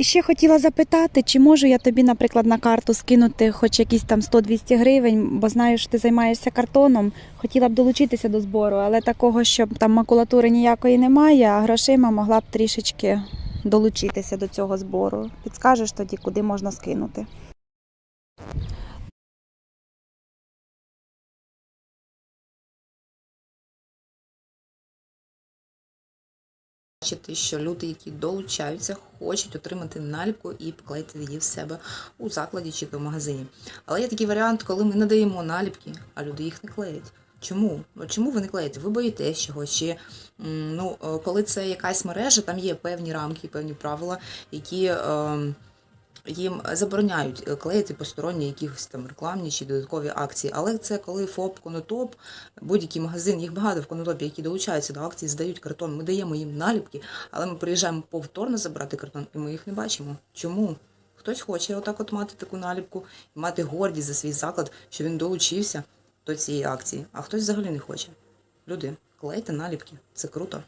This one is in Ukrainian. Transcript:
І ще хотіла запитати, чи можу я тобі, наприклад, на карту скинути хоч якісь там 100-200 гривень, бо знаю, що ти займаєшся картоном. Хотіла б долучитися до збору, але такого, щоб там макулатури ніякої немає, а грошима могла б трішечки долучитися до цього збору. Підскажеш тоді, куди можна скинути. Бачити, що люди, які долучаються, хочуть отримати наліпку і поклеїти її в себе у закладі чи в магазині. Але є такий варіант, коли ми надаємо наліпки, а люди їх не клеять. Чому? Ну, Чому ви не клеїте? Ви боїтесь чогось? Чи ну, е, коли це якась мережа, там є певні рамки, певні правила, які е, їм забороняють е, клеїти посторонні якісь там рекламні чи додаткові акції. Але це коли ФОП, Конотоп, будь-який магазин, їх багато в Конотопі, які долучаються до акції, здають картон. Ми даємо їм наліпки, але ми приїжджаємо повторно забрати картон, і ми їх не бачимо. Чому? Хтось хоче отак от мати таку наліпку і мати гордість за свій заклад, що він долучився до цієї акції, а хтось взагалі не хоче. Люди, клейте наліпки, це круто.